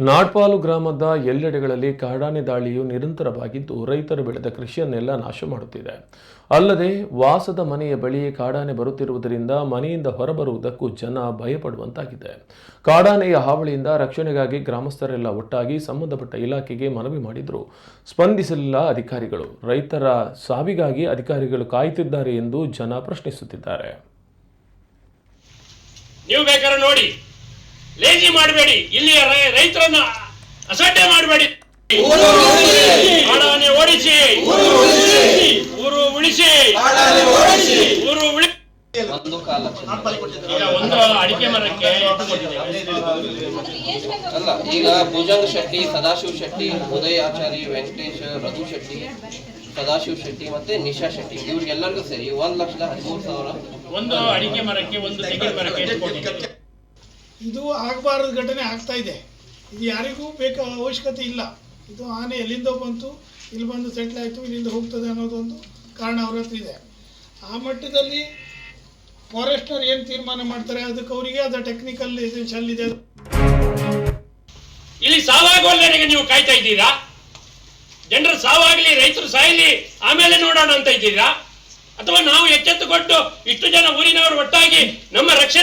ನಾಡ್ಪಾಲು ಗ್ರಾಮದ ಎಲ್ಲೆಡೆಗಳಲ್ಲಿ ಕಾಡಾನೆ ದಾಳಿಯು ನಿರಂತರವಾಗಿದ್ದು ರೈತರು ಬೆಳೆದ ಕೃಷಿಯನ್ನೆಲ್ಲ ನಾಶ ಮಾಡುತ್ತಿದೆ. ಅಲ್ಲದೆ ವಾಸದ ಮನೆಯ ಬಳಿ ಕಾಡಾನೆ ಬರುತ್ತಿರುವುದರಿಂದ ಮನೆಯಿಂದ ಹೊರಬರುವುದಕ್ಕೂ ಜನ ಭಯಪಡುವಂತಾಗಿದೆ. ಕಾಡಾನೆಯ ಹಾವಳಿಯಿಂದ ರಕ್ಷಣೆಗಾಗಿ ಗ್ರಾಮಸ್ಥರೆಲ್ಲ ಒಟ್ಟಾಗಿ ಸಂಬಂಧಪಟ್ಟ ಇಲಾಖೆಗೆ ಮನವಿ ಮಾಡಿದ್ರು. ಸ್ಪಂದಿಸಲಿಲ್ಲ ಅಧಿಕಾರಿಗಳು. ರೈತರ ಸಾವಿಗಾಗಿ ಅಧಿಕಾರಿಗಳು ಕಾಯುತ್ತಿದ್ದಾರೆ ಎಂದು ಜನ ಪ್ರಶ್ನಿಸುತ್ತಿದ್ದಾರೆ. ನೀವು ನೋಡಿ. ಲೇಜಿ ಮಾಡಬೇಡಿ. ಇಲ್ಲಿಯ ರೈತರನ್ನ ಅಸಡ್ಡೆ ಮಾಡಬೇಡಿ. ಓಡಿಸಿ. ಊರು ಉಳಿಸಿ. ಊರು ಉಳಿ ಒಂದು ಕಾಲ ಈಗ ಒಂದು ಅಡಿಕೆ ಮರಕ್ಕೆ ಎಷ್ಟು ಅಲ್ಲ ಈಗ ಭುಜಂಗ್ ಶೆಟ್ಟಿ ಸದಾಶಿವ ಶೆಟ್ಟಿ ಉದಯ್ ಆಚಾರಿ ವೆಂಕಟೇಶ್ ರಘು ಶೆಟ್ಟಿ ಸದಾಶಿವ ಶೆಟ್ಟಿ ಮತ್ತೆ ನಿಶಾ ಶೆಟ್ಟಿ ಇವ್ರಿಗೆಲ್ಲರಿಗೂ ಸೇರಿ ಒಂದ್ ಲಕ್ಷದ ಹದಿಮೂರು ಸಾವಿರ ಒಂದು ಅಡಿಕೆ ಮರಕ್ಕೆ ಒಂದು ತೆಂಗಿನ ಮರಕ್ಕೆ ಎಷ್ಟು ಇದು ಆಗಬಾರದ ಘಟನೆ ಆಗ್ತಾ ಇದೆ. ಇದು ಯಾರಿಗೂ ಬೇಕಾ ಅವಶ್ಯಕತೆ ಇಲ್ಲ. ಇದು ಆನೆ ಎಲ್ಲಿಂದ ಬಂತು, ಇಲ್ಲಿ ಬಂದು ಸೆಟ್ಲ್ ಆಯಿತು, ಇಲ್ಲಿಂದ ಹೋಗ್ತದೆ ಅನ್ನೋದೊಂದು ಕಾರಣ ಅವ್ರ ಹತ್ರ ಇದೆ. ಆ ಮಟ್ಟದಲ್ಲಿ ಫಾರೆಸ್ಟರ್ ಏನು ತೀರ್ಮಾನ ಮಾಡ್ತಾರೆ? ಅದಕ್ಕೆ ಅವರಿಗೆ ಅದು ಟೆಕ್ನಿಕಲ್ ಎಸೆನ್ಷಿಯಲ್ ಇದೆ. ಇಲ್ಲಿ ಸಾವಾಗುವವರೆಗೆ ನೀವು ಕಾಯ್ತಾ ಇದ್ದೀರಾ? ಜನರು ಸಾವಾಗ್ಲಿ, ರೈತರು ಸಾಯಲಿ, ಆಮೇಲೆ ನೋಡೋಣ ಅಂತ ಇದ್ದೀರಾ? ಅಥವಾ ನಾವು ಎಚ್ಚೆತ್ತುಕೊಟ್ಟು ಇಷ್ಟು ಜನ ಊರಿನವರು ಒಟ್ಟಾಗಿ ನಮ್ಮ ರಕ್ಷಣೆ